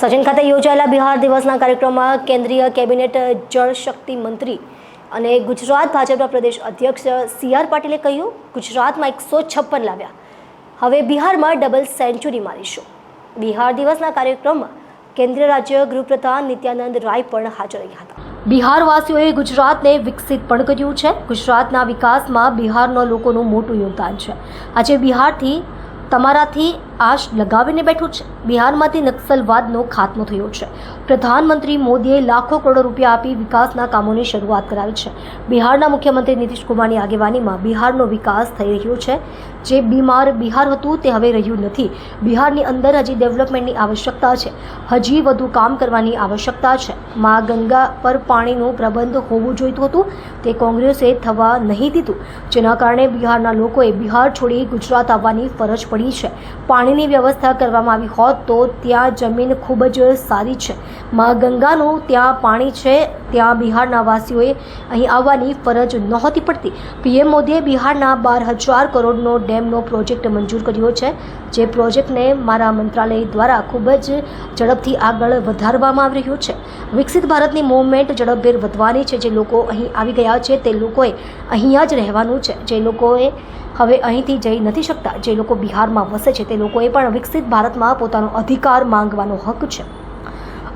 સચિન ખાતે યોજાયેલા બિહાર દિવસના કાર્યક્રમમાં કેન્દ્રીય કેબિનેટ જળશક્તિ મંત્રી અને ગુજરાત ભાજપના પ્રદેશ અધ્યક્ષ સી આર પાટીલે કહ્યું, ગુજરાતમાં એકસો છપ્પન લાવ્યા. હવે બિહારમાં ડબલ સેન્ચુરી મારીશું. બિહાર દિવસના કાર્યક્રમમાં કેન્દ્રીય રાજ્ય ગૃહપ્રધાન નિત્યાનંદ રાય પણ હાજર રહ્યા હતા. બિહારવાસીઓએ ગુજરાતને વિકસિત પણ કર્યું છે. ગુજરાતના વિકાસમાં બિહારના લોકોનું મોટું યોગદાન છે. આજે બિહારથી તમારાથી આશ લગાવીને બેઠું છે. બિહારમાંથી નક્સલવાદનો ખાત્મો થયો છે. પ્રધાનમંત્રી મોદીએ લાખો કરોડો રૂપિયા આપી વિકાસના કામોની શરૂઆત કરાવી છે. બિહારના મુખ્યમંત્રી નીતિશ કુમારની આગેવાનીમાં બિહારનો વિકાસ થઈ રહ્યો છે. જે બીમાર બિહાર હતું તે હવે રહ્યું નથી. બિહારની અંદર હજી ડેવલપમેન્ટની આવશ્યકતા છે. હજી વધુ કામ કરવાની આવશ્યકતા છે. મા ગંગા પર પાણીનું પ્રબંધ હોવું જોઈતું હતું. તે કોંગ્રેસે થવા નહીં દીધું. જેના કારણે બિહારના લોકોએ બિહાર છોડી ગુજરાત આવવાની ફરજ પડી છે. પાણીની વ્યવસ્થા કરવામાં આવી હોત તો ત્યાં જમીન ખૂબ જ સારી છે. મા ગંગાનું ત્યાં પાણી છે, ત્યાં બિહારના વાસીઓએ અહીં આવવાની ફરજ નહોતી પડતી. પીએમ મોદીએ બિહારના બાર હજાર કરોડનો ડેમનો પ્રોજેક્ટ મંજૂર કર્યો છે. જે પ્રોજેક્ટને મારા મંત્રાલય દ્વારા ખૂબ જ ઝડપથી આગળ વધારવામાં આવી રહ્યું છે. વિકસિત ભારતની મૂવમેન્ટ ઝડપભેર વધવાની છે. જે લોકો અહીં આવી ગયા છે તે લોકોએ અહીંયા જ રહેવાનું છે. જે લોકોએ હવે અહીંથી જઈ નથી શકતા. જે લોકો બિહારમાં વસે છે તે લોકોએ પણ વિકસિત ભારતમાં પોતાનો અધિકાર માંગવાનો હક છે.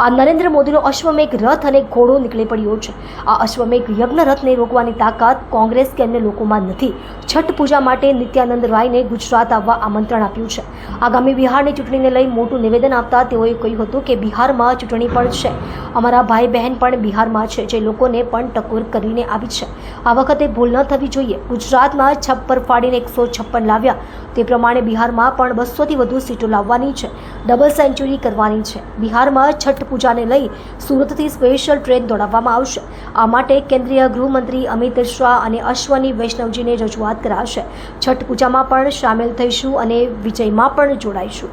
આ નરેન્દ્ર મોદીનો અશ્વમેઘ રથ અને ઘોડો નીકળી પડ્યો છે. આ અશ્વમેઘ યજ્ઞ રથને રોકવાની તાકાત કોંગ્રેસ કે અન્ય લોકોમાં નથી. છઠ પૂજા માટે નિત્યાનંદ રાયને ગુજરાત આવવા આમંત્રણ આપ્યું છે. આગામી બિહારની ચૂંટણીને લઈ મોટું નિવેદન આપતા તેઓએ કહ્યું હતું કે બિહારમાં ચૂંટણી પણ છે. અમારા ભાઈ બહેન પણ બિહારમાં છે, જે લોકોને પણ ટકોર કરીને આવી છે. આ વખતે ભૂલ ન થવી જોઈએ. ગુજરાતમાં છપ્પર ફાડીને એકસો છપ્પન લાવ્યા. તે પ્રમાણે બિહારમાં પણ બસોથી વધુ સીટો લાવવાની છે. ડબલ સેન્ચુરી કરવાની છે. બિહારમાં પૂજાને લઈ સુરતથી સ્પેશિયલ ટ્રેન દોડાવવામાં આવશે. આ માટે કેન્દ્રીય ગૃહમંત્રી અમિત શાહ અને અશ્વની વૈષ્ણવજીને રજૂઆત કરાશે. છઠ પૂજામાં પણ સામેલ થઈશું અને વિજયમાં પણ જોડાઈશું.